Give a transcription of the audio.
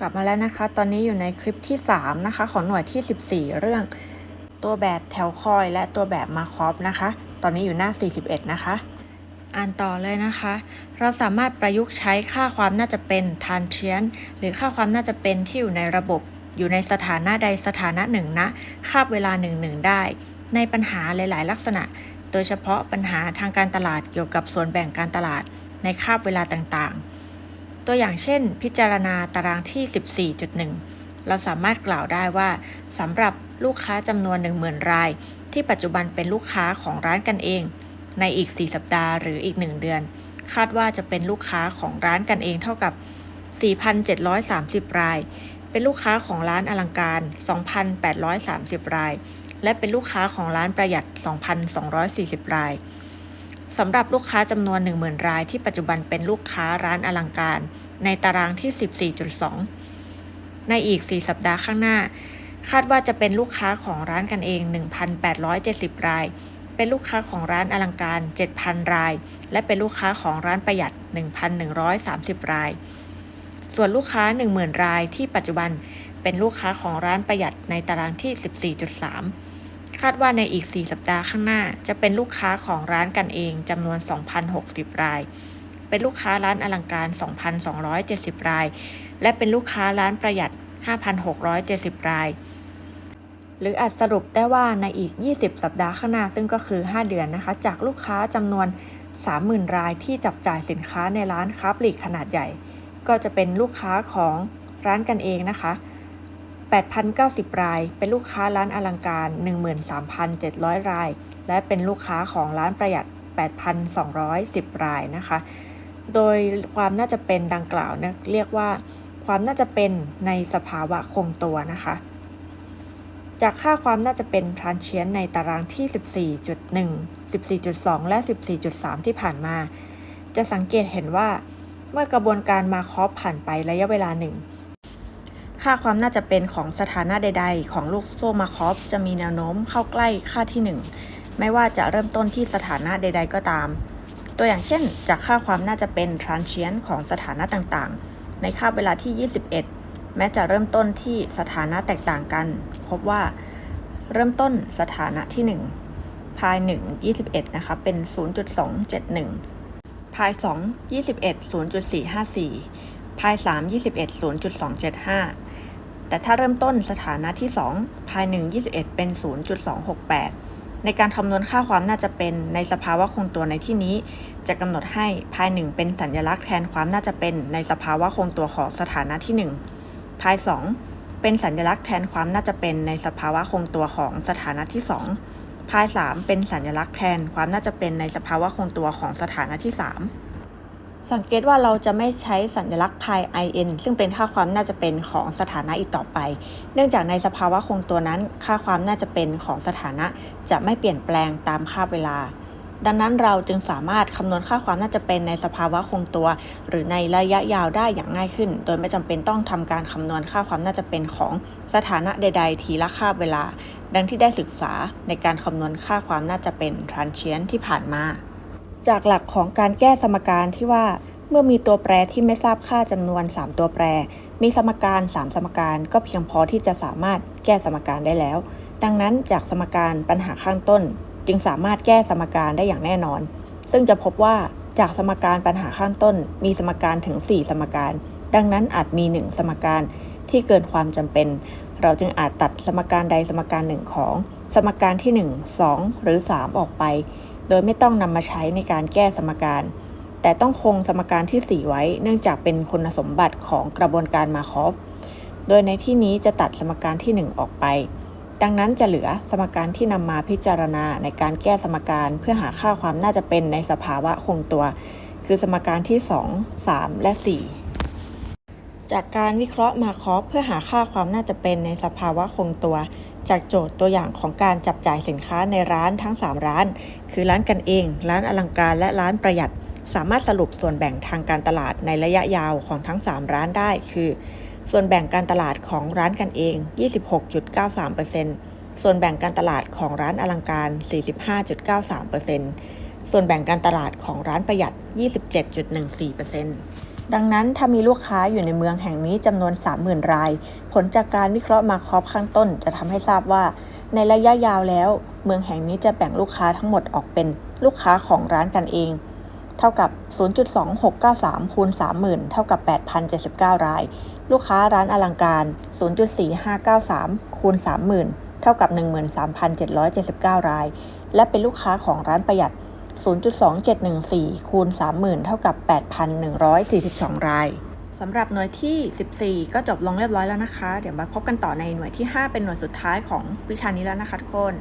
กลับมาแล้วนะคะ ตอนนี้อยู่ในคลิปที่ 3 นะคะ ของหน่วยที่ 14 เรื่อง ตัวแบบแถวคอยและตัวแบบมาคอฟนะคะ ตอนนี้อยู่หน้า 41 นะคะ อ่านต่อเลยนะคะ เราสามารถประยุกต์ใช้ค่าความน่าจะเป็น t a n g e n t หรือค่าความน่าจะเป็นที่อยู่ในระบบ อยู่ในสถานะใดสถานะหนึ่งนะคาบเวลาหนึ่งหนึ่งได้ ในปัญหาหลาย ๆ ลักษณะ โดยเฉพาะปัญหาทางการตลาดเกี่ยวกับส่วนแบ่งการตลาด ในคาบเวลาต่างๆ ตัวอย่างเช่น พิจารณาตารางที่ 14.1 เราสามารถกล่าวได้ว่าสำหรับลูกค้าจำนวน 10,000 ราย ที่ปัจจุบันเป็นลูกค้าของร้านกันเอง ในอีก 4 สัปดาห์หรืออีก 1 เดือน คาดว่าจะเป็นลูกค้าของร้านกันเองเท่ากับ 4,730 ราย เป็นลูกค้าของร้านอลังการ 2,830 ราย และเป็นลูกค้าของร้านประหยัด 2,240 รายสำหรับลูกค้าจำนวน 10,000 รายที่ปัจจุบันเป็นลูกค้าร้านอลังการ ในตารางที่ 14.2 ในอีก 4 สัปดาห์ข้างหน้า คาดว่าจะเป็นลูกค้าของร้านกันเอง 1,870 ราย เป็นลูกค้าของร้านอลังการ 7,000 ราย และเป็นลูกค้าของร้านประหยัด 1,130 ราย ส่วนลูกค้า 10,000 รายที่ปัจจุบันเป็นลูกค้าของร้านประหยัดในตารางที่ 14.3คาดว่าในอีก 4 สัปดาห์ข้างหน้า จะเป็นลูกค้าของร้านกันเองจำนวน 2,060 ราย เป็นลูกค้าร้านอลังการ 2,270 ราย และเป็นลูกค้าร้านประหยัด 5,670 ราย หรืออาจสรุปได้ว่าในอีก 20 สัปดาห์ข้างหน้า ซึ่งก็คือ 5 เดือนนะคะ จากลูกค้าจำนวน 30,000 รายที่จับจ่ายสินค้าในร้านค้าปลีกขนาดใหญ่ ก็จะเป็นลูกค้าของร้านกันเองนะคะ8,090 ราย เป็นลูกค้าร้านอลังการ 13,700 ราย และเป็นลูกค้าของร้านประหยัด 8,210 รายนะคะ โดยความน่าจะเป็นดังกล่าวนะเรียกว่าความน่าจะเป็นในสภาวะคงตัวนะคะ จากค่าความน่าจะเป็นทรานเชียนในตารางที่ 14.1 14.2 และ 14.3 ที่ผ่านมา จะสังเกตเห็นว่าเมื่อกระบวนการมาคอฟผ่านไประยะเวลาหนึ่ง ค่าความน่าจะเป็นของสถานะใด ๆ ของลูกโซ่มาคอฟจะมีแนวโน้มเข้าใกล้ค่าที่ 1 ไม่ว่าจะเริ่มต้นที่สถานะใด ๆ ก็ตาม ตัวอย่างเช่น จากค่าความน่าจะเป็นทรานเชียนของสถานะต่างๆ ในคาบเวลาที่ 21 แม้จะเริ่มต้นที่สถานะแตกต่างกัน พบว่าเริ่มต้นสถานะที่ 1 พาย 1 21 นะคะ เป็น 0.271 พาย 2 21 0.454 พาย 3 21 0.275 แต่ถ้าเริ่มต้นสถานะที่ 2 พาย 1 21 เป็น 0.268 ในการคำนวณค่าความน่าจะเป็นในสภาวะคงตัวในที่นี้ จะกำหนดให้พาย 1 เป็นสัญลักษณ์แทนความน่าจะเป็นในสภาวะคงตัวของสถานะที่ 1 พาย 2 เป็นสัญลักษณ์แทนความน่าจะเป็นในสภาวะคงตัวของสถานะที่ 2 พาย 3 เป็นสัญลักษณ์แทนความน่าจะเป็นในสภาวะคงตัวของสถานะที่ 3 สังเกตว่าเราจะไม่ใช้สัญลักษณ์พาย in ซึ่งเป็นค่าความน่าจะเป็นของสถานะอีกต่อไป เนื่องจากในสภาวะคงตัวนั้นค่าความน่าจะเป็นของสถานะจะไม่เปลี่ยนแปลงตามค่าเวลา ดังนั้นเราจึงสามารถคำนวณค่าความน่าจะเป็นในสภาวะคงตัว หรือในระยะยาวได้อย่างง่ายขึ้น โดยไม่จำเป็นต้องทำการคำนวณค่าความน่าจะเป็นของสถานะใด ๆ ทีละค่าเวลา ดังที่ได้ศึกษาในการคำนวณค่าความน่าจะเป็น transient ที่ผ่านมา จากหลักของการแก้สมการที่ว่าเมื่อมีตัวแปรที่ไม่ทราบค่าจำนวน 3 ตัวแปร มีสมการ 3 สมการก็เพียงพอที่จะสามารถแก้สมการได้แล้ว ดังนั้นจากสมการปัญหาข้างต้น จึงสามารถแก้สมการได้อย่างแน่นอน ซึ่งจะพบว่าจากสมการปัญหาข้างต้น มีสมการถึง 4 สมการ ดังนั้นอาจมี 1 สมการที่เกินความจำเป็น เราจึงอาจตัดสมการใดสมการหนึ่งของ สมการที่ 1 2 หรือ 3 ออกไป โดยไม่ต้องนำมาใช้ในการแก้สมการ แต่ต้องคงสมการที่ 4 ไว้ เนื่องจากเป็นคุณสมบัติของกระบวนการมาคอฟ โดยในที่นี้จะตัดสมการที่ 1 ออกไป ดังนั้นจะเหลือสมการที่นำมาพิจารณาในการแก้สมการเพื่อหาค่าความน่าจะเป็นในสภาวะคงตัว คือสมการที่ 2 3 และ 4 จากการวิเคราะห์มาคอฟเพื่อหาค่าความน่าจะเป็นในสภาวะคงตัว จากโจทย์ตัวอย่างของการจับจ่ายสินค้าในร้านทั้ง 3 ร้าน คือร้านกันเอง ร้านอลังการและร้านประหยัด สามารถสรุปส่วนแบ่งทางการตลาดในระยะยาวของทั้ง 3 ร้านได้ คือ ส่วนแบ่งการตลาดของร้านกันเอง 26.93%ส่วนแบ่งการตลาดของร้านอลังการ 45.93%ส่วนแบ่งการตลาดของร้านประหยัด 27.14% ดังนั้นถ้ามีลูกค้าอยู่ในเมืองแห่งนี้จำนวน 30,000 ราย ผลจากการวิเคราะห์มาคอบข้างต้น จะทำให้ทราบว่า ในระยะยาวแล้ว เมืองแห่งนี้จะแบ่งลูกค้าทั้งหมดออกเป็นลูกค้าของร้านกันเอง เท่ากับ 0.2693คูณ30,000 เท่ากับ 8,079 ราย ลูกค้าร้านอลังการ 0.4593คูณ30,000 เท่ากับ 13,779 ราย และเป็นลูกค้าของร้านประหยัด 0.2714 คูณ 30,000 เท่ากับ 8,142 รายสำหรับหน่วยที่ 14 ก็จบลงเรียบร้อยแล้วนะคะ เดี๋ยวมาพบกันต่อในหน่วยที่ 5 เป็นหน่วยสุดท้ายของวิชานี้แล้วนะคะทุกคน